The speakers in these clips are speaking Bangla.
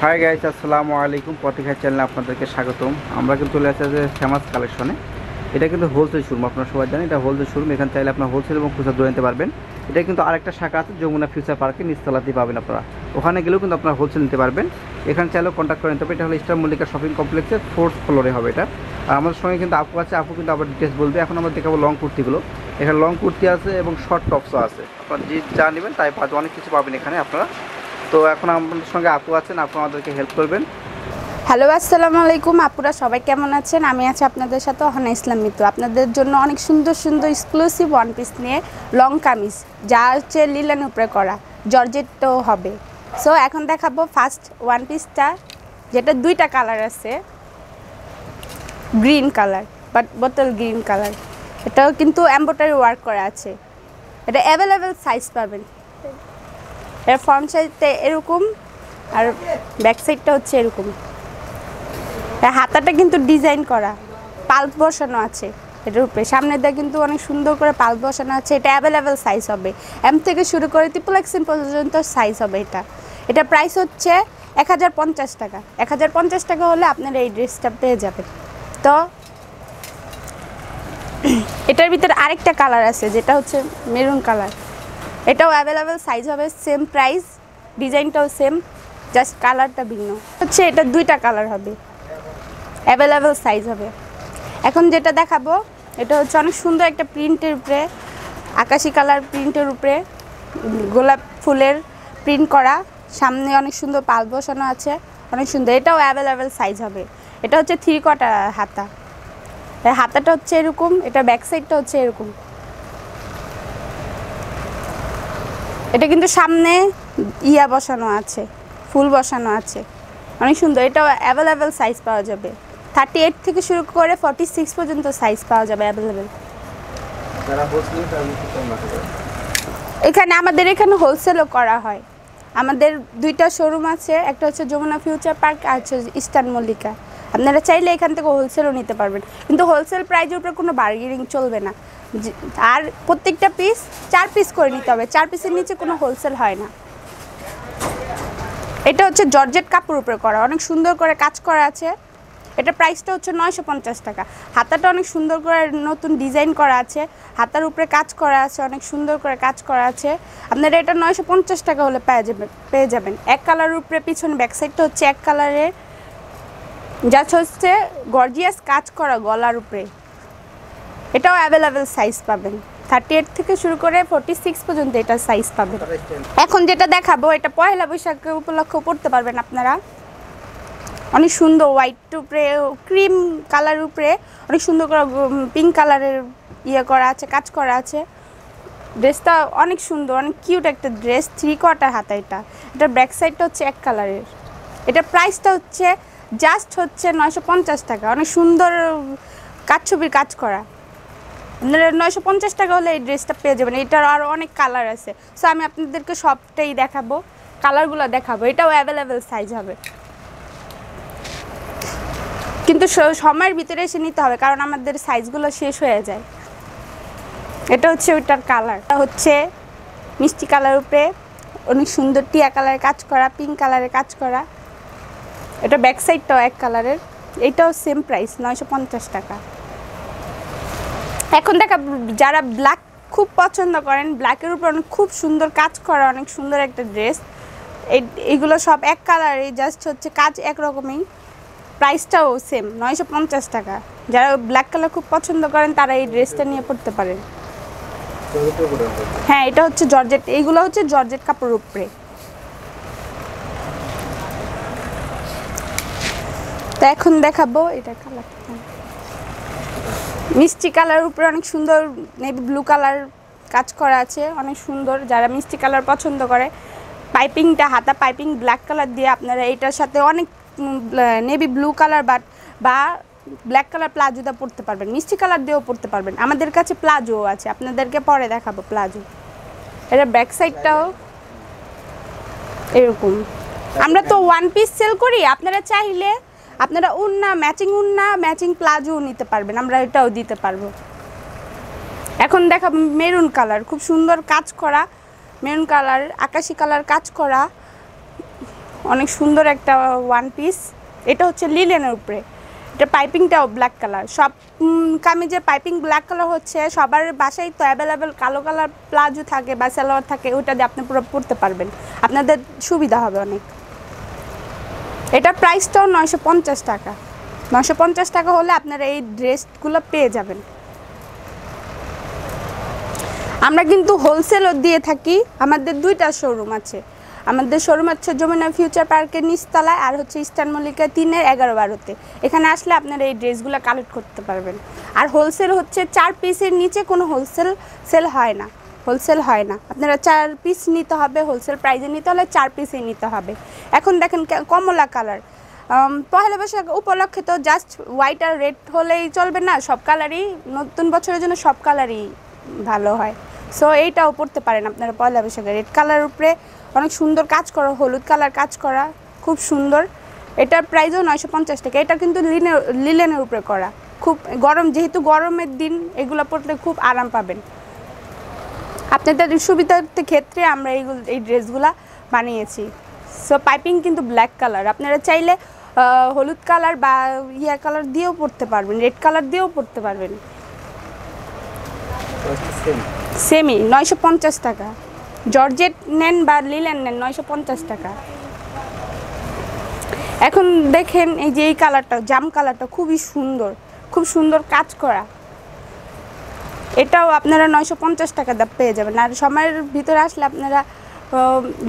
হাই গাইস আসসালামু আলাইকুম। পত্রিকা চ্যানেলে আপনাদেরকে স্বাগতম। আমরা কিন্তু চলে আসছি ফেমাস কালেকশনে এটা কিন্তু হোলসেল শোরুম আপনারা সবাই জানেন, এটা হোলসেল শোরুম এখানে চাইলে আপনার হোলসেল এবং খুচরা দৌড়ে নিতে পারবেন। এটা কিন্তু আরেকটা শাখা আছে, যমুনা ফিউচার পার্কে নিচতলাতেই পাবেন আপনারা। ওখানে গেলেও কিন্তু আপনারা হোলসেল নিতে পারবেন। এখানে চাইলেও কন্ট্যাক্ট করে নিতে পারবেন। এটা হলো স্টার মল্লিকা শপিং কমপ্লেক্সের ফোর্থ ফ্লোরে হবে এটা। আর আমাদের সঙ্গে কিন্তু আপু আছে। আপু কিন্তু আবার ডিটেলস বলবে। এখন আমরা দেখাবো লং কুর্তিগুলো। এখানে লং কুর্তি আছে এবং শর্ট টপসও আছে। আপনারা যে যা নেবেন তাই পাওয়া- অনেক কিছু পাবেন এখানে আপনারা। তো এখন আমাদের সঙ্গে আপু আছেন, আপু আমাদেরকে হেল্প করবেন। হ্যালো আসসালামু আলাইকুম। আপুরা সবাই কেমন আছেন? আমি আছি আপনাদের সাথে অহনা ইসলাম মিতু আপনাদের জন্য অনেক সুন্দর সুন্দর এক্সক্লুসিভ ওয়ান পিস নিয়ে লং কামিজ, যা হচ্ছে লিলেন উপরে করা। জর্জেটও হবে। সো এখন দেখাবো ফার্স্ট ওয়ান পিসটা যেটা দুইটা কালার আছে। গ্রিন কালার বাট বোতল গ্রিন কালার এটাও কিন্তু এম্বোটারি ওয়ার্ক করা আছে। এটা অ্যাভেলেবেল সাইজ পাবেন। এর ফ্রন্ট সাইডটা এরকম আর ব্যাক সাইডটা হচ্ছে এরকম। হাতাটা কিন্তু ডিজাইন করা পাল্প বসানো আছে এটার উপরে। সামনে দিয়ে কিন্তু অনেক সুন্দর করে পাল্প বসানো আছে, এটা অ্যাভেলেবেল সাইজ হবে। এম থেকে শুরু করে ট্রিপল এক্সেন পর্যন্ত সাইজ হবে এটা। এটা প্রাইস হচ্ছে এক হাজার পঞ্চাশ টাকা। এক হাজার পঞ্চাশ টাকা হলে আপনারা এই ড্রেসটা পেয়ে যাবেন। তো এটার ভিতরে আরেকটা কালার আছে, যেটা হচ্ছে মেরুন কালার এটাও অ্যাভেলেবেল সাইজ হবে সেম প্রাইস ডিজাইনটাও সেম জাস্ট কালারটা ভিন্ন। হচ্ছে এটা দুইটা কালার হবে। অ্যাভেলেবেল সাইজ হবে। এখন যেটা দেখাবো, এটা হচ্ছে অনেক সুন্দর একটা প্রিন্টের উপরে, আকাশি কালার প্রিন্টের উপরে গোলাপ ফুলের প্রিন্ট করা। সামনে অনেক সুন্দর পাল বসানো আছে, অনেক সুন্দর। এটাও অ্যাভেলেবেল সাইজ হবে। এটা হচ্ছে থ্রি কটা হাতা। হাতাটা হচ্ছে এরকম, এটা ব্যাক সাইডটা হচ্ছে এরকম। এটা কিন্তু সামনে ইয়া বসানো আছে ফুল বসানো আছে। অনেক সুন্দর এটাও অ্যাভেলেবেল সাইজ পাওয়া যাবে। থার্টি এইট থেকে শুরু করে ফর্টি সিক্স পর্যন্ত সাইজ পাওয়া যাবে অ্যাভেলেবেল এখানে আমাদের এখানে হোলসেলও করা হয়। আমাদের দুইটা শোরুম আছে একটা হচ্ছে যমুনা ফিউচার পার্ক আর হচ্ছে ইস্টার্ন মল্লিকা। আপনারা চাইলে এখান থেকে হোলসেলও নিতে পারবেন। কিন্তু হোলসেল প্রাইজের উপরে কোনো বার্গেনিং চলবে না। আর প্রত্যেকটা পিস চার পিস করে নিতে হবে। চার পিসের নিচে কোনো হোলসেল হয় না। এটা হচ্ছে জর্জেট কাপড় উপরে করা। অনেক সুন্দর করে কাজ করা আছে। এটা প্রাইসটা হচ্ছে নয়শো পঞ্চাশ টাকা। হাতাটা অনেক সুন্দর করে নতুন ডিজাইন করা আছে। হাতার উপরে কাজ করা আছে, অনেক সুন্দর করে কাজ করা আছে। আপনারা এটা নয়শো পঞ্চাশ টাকা হলে পেয়ে যাবেন পেয়ে যাবেন। এক কালারের উপরে পিছনে ব্যাক সাইডটা হচ্ছে এক কালারের যা হচ্ছে গর্জিয়াস কাজ করা গলার উপরে। এটাও অ্যাভেলেবেল সাইজ পাবেন। থার্টি এইট থেকে শুরু করে ফোর্টি সিক্স পর্যন্ত এটা সাইজ পাবেন। এখন যেটা দেখাবো, এটা পয়লা বৈশাখ উপলক্ষে পড়তে পারবেন আপনারা। অনেক সুন্দর হোয়াইট উপরে ক্রিম কালার উপরে, অনেক সুন্দর করে পিঙ্ক কালারের ইয়ে করা আছে, কাজ করা আছে। ড্রেসটা অনেক সুন্দর, অনেক কিউট একটা ড্রেস থ্রি কোয়ার্টার হাতা এটা। এটা ব্যাক সাইডটা হচ্ছে এক কালারের এটা প্রাইসটা হচ্ছে জাস্ট হচ্ছে নয়শো পঞ্চাশ টাকা। অনেক সুন্দর কাজ ছবির কাজ করা। আপনারা নয়শো পঞ্চাশ টাকা হলে এই ড্রেসটা পেয়ে যাবেন। এটার আরও অনেক কালার আছে। সো আমি আপনাদেরকে সবটাই দেখাবো। কালারগুলো দেখাবো। এটাও অ্যাভেলেবেল সাইজ হবে। কিন্তু সময়ের ভিতরে এসে নিতে হবে, কারণ আমাদের সাইজগুলো শেষ হয়ে যায়। এটা হচ্ছে ওইটার কালার এটা হচ্ছে মিষ্টি কালার উপরে। অনেক সুন্দর টিয়া কালারের কাজ করা পিঙ্ক কালারের কাজ করা। এটা ব্যাক সাইডটাও এক কালারের এটাও সেম প্রাইস নয়শো পঞ্চাশ টাকা। এখন দেখা, যারা ব্ল্যাক খুব পছন্দ করেন ব্ল্যাকের উপর অনেক খুব সুন্দর কাজ করা, অনেক সুন্দর একটা ড্রেস এইগুলো সব এক কালারে জাস্ট হচ্ছে কাজ একরকমই প্রাইসটাও সেম নয়শো পঞ্চাশ টাকা। যারা ব্ল্যাক কালার খুব পছন্দ করেন, তারা এই ড্রেসটা নিয়ে পড়তে পারেন। হ্যাঁ এটা হচ্ছে জর্জেট এইগুলো হচ্ছে জর্জেট কাপড়ের উপরে। তো এখন দেখাবো এটা কালার মিষ্টি কালার উপরে অনেক সুন্দর, নেভি ব্লু কালার কাজ করা আছে, অনেক সুন্দর, যারা মিষ্টি কালার পছন্দ করে। পাইপিংটা, হাতা পাইপিং ব্ল্যাক কালার দিয়ে আপনারা এটার সাথে অনেক নেভি ব্লু কালার বাট বা ব্ল্যাক কালার প্লাজোটা পরতে পারবেন, মিষ্টি কালার দিয়েও পরতে পারবেন। আমাদের কাছে প্লাজো আছে, আপনাদেরকে পরে দেখাবো প্লাজো। এটা ব্যাক সাইডটাও এরকম। আমরা তো ওয়ান পিস সেল করি, আপনারা চাইলে আপনারা উন্না ম্যাচিং উন্না ম্যাচিং প্লাজো নিতে পারবেন, আমরা এটাও দিতে পারব। এখন দেখা মেরুন কালার খুব সুন্দর কাজ করা মেরুন কালার আকাশি কালার কাজ করা, অনেক সুন্দর একটা ওয়ান পিস এটা হচ্ছে লিলেনের উপরে, এটা পাইপিংটাও ব্ল্যাক কালার সব কামিজের পাইপিং ব্ল্যাক কালার হচ্ছে, সবার বাসায় তো অ্যাভেলেবেল কালো কালার প্লাজো থাকে বা সালোয়ার থাকে ওইটা দিয়ে আপনি পুরো পরতে পারবেন। আপনাদের সুবিধা হবে অনেক। এটার প্রাইসটাও নয়শো পঞ্চাশ টাকা। নয়শো পঞ্চাশ টাকা হলে আপনারা এই ড্রেসগুলো পেয়ে যাবেন। আমরা কিন্তু হোলসেলও দিয়ে থাকি। আমাদের দুইটা শোরুম আছে। আমাদের শোরুম হচ্ছে যমুনা ফিউচার পার্কের নিচতলায় আর হচ্ছে ইস্টার্ন মল্লিকা তিনের এগারো বারোতে। এখানে আসলে আপনারা এই ড্রেসগুলো কালেক্ট করতে পারবেন। আর হোলসেল হচ্ছে চার পিসের নিচে কোনো হোলসেল সেল হয় না। হোলসেল হয় না। আপনারা চার পিস নিতে হবে, হোলসেল প্রাইজে নিতে হলে চার পিসই নিতে হবে। এখন দেখেন কমলা কালার পহেলা বৈশাখ উপলক্ষে তো জাস্ট হোয়াইট আর রেড হলেই চলবে না, সব কালারই নতুন বছরের জন্য সব কালারই ভালো হয়। সো এইটাও পড়তে পারেন আপনারা পয়লা বৈশাখে। রেড কালার উপরে অনেক সুন্দর কাজ করা, হলুদ কালার কাজ করা, খুব সুন্দর। এটার প্রাইসও নয়শো পঞ্চাশ টাকা। এটা কিন্তু লিনের লিলেনের উপরে করা। খুব গরম, যেহেতু গরমের দিন, এগুলো পরলে খুব আরাম পাবেন। আপনাদের সুবিধার্থে ক্ষেত্রে আমরা এইগুলো এই ড্রেসগুলা বানিয়েছি। সো পাইপিং কিন্তু ব্ল্যাক কালার আপনারা চাইলে হলুদ কালার বা ইয়া কালার দিয়েও পরতে পারবেন রেড কালার দিয়েও পরতে পারবেন। সেমি নয়শো পঞ্চাশ টাকা। জর্জেট নেন বা লিলেন নেন, নয়শো পঞ্চাশ টাকা। এখন দেখেন এই যে এই কালারটা জাম কালারটা খুবই সুন্দর। খুব সুন্দর কাজ করা। এটাও আপনারা নয়শো পঞ্চাশ টাকা দাম পেয়ে যাবেন। আর সময়ের ভিতরে আসলে আপনারা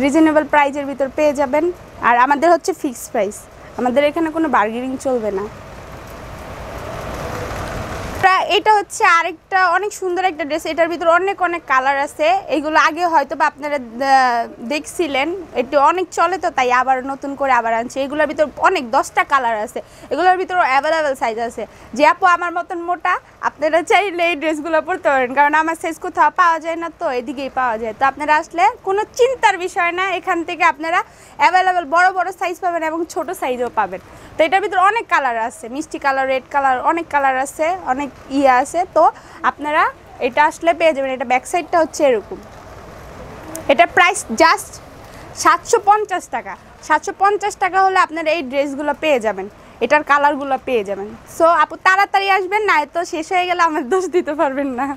রিজনেবল প্রাইজের ভিতর পেয়ে যাবেন। আর আমাদের হচ্ছে ফিক্সড প্রাইস আমাদের এখানে কোনো বার্গেনিং চলবে না। এটা হচ্ছে আরেকটা, অনেক সুন্দর একটা ড্রেস এটার ভিতরে অনেক অনেক কালার আছে। এগুলো আগে হয়তো বা আপনারা দেখছিলেন। একটু অনেক চলে তো, তাই আবার নতুন করে আবার আনছে। এগুলোর ভিতর অনেক, দশটা কালার আছে। এগুলোর ভিতরে অ্যাভেলেবেল সাইজ আছে। যে আপু আমার মতন মোটা, আপনারা চাইলে এই ড্রেসগুলো পরতে পারেন। কারণ আমার সাইজ কোথাও পাওয়া যায় না তো, এদিকেই পাওয়া যায়। তো আপনারা আসলে কোনো চিন্তার বিষয় না, এখান থেকে আপনারা অ্যাভেলেবেল বড় বড় সাইজ পাবেন এবং ছোট সাইজও পাবেন। তো এটার ভিতরে অনেক কালার আছে। মিষ্টি কালার রেড কালার অনেক কালার আছে। অনেক ইয়ে আছে, তো আপনারা এটা আসলে পেয়ে যাবেন। এটা ব্যাক সাইডটা হচ্ছে এরকম। এটা প্রাইস জাস্ট সাতশো পঞ্চাশ টাকা। সাতশো পঞ্চাশ টাকা হলে আপনারা এই ড্রেসগুলো পেয়ে যাবেন। এটার কালারগুলো পেয়ে যাবেন। সো আপু তাড়াতাড়ি আসবেন, না তো শেষ হয়ে গেলে আমার দোষ দিতে পারবেন না।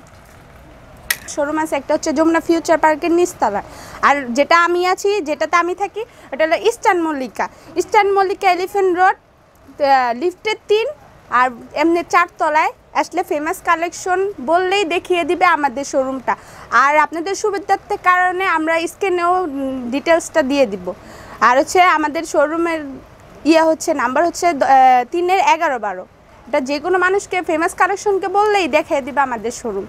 শোরুম আছে, একটা হচ্ছে যমুনা ফিউচার পার্কের নিচতলা। আর যেটা আমি আছি, যেটাতে আমি থাকি, ওটা হলো Eastern Mallika Eastern Mallika Elephant Road লিফটের তিন, আর এমনি চারতলায় আসলে ফেমাস কালেকশন বললেই দেখিয়ে দিবে আমাদের শোরুমটা আর আপনাদের সুবিধার্থে কারণে আমরা স্ক্রিনেও ডিটেলসটা দিয়ে দিব। আর হচ্ছে আমাদের শোরুমের ইয়ে হচ্ছে নাম্বার হচ্ছে তিনের এগারো বারো। এটা যে কোনো মানুষকে ফেমাস কালেকশনকে বললেই দেখিয়ে দিবে আমাদের showroom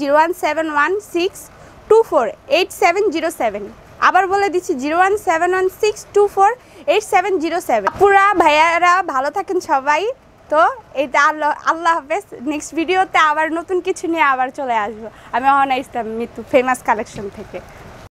zero one seven one six two four eight seven zero seven. আবার বলে দিচ্ছি, zero one seven one six two four eight seven zero seven. পুরা ভাইয়ারা, ভালো থাকেন সবাই। তো এইটা আল্লাহ আল্লাহ হাফেজ। নেক্সট ভিডিওতে আবার নতুন কিছু নিয়ে আবার চলে আসব। আমি অহনা ইসলাম মিতু ফেমাস কালেকশন থেকে।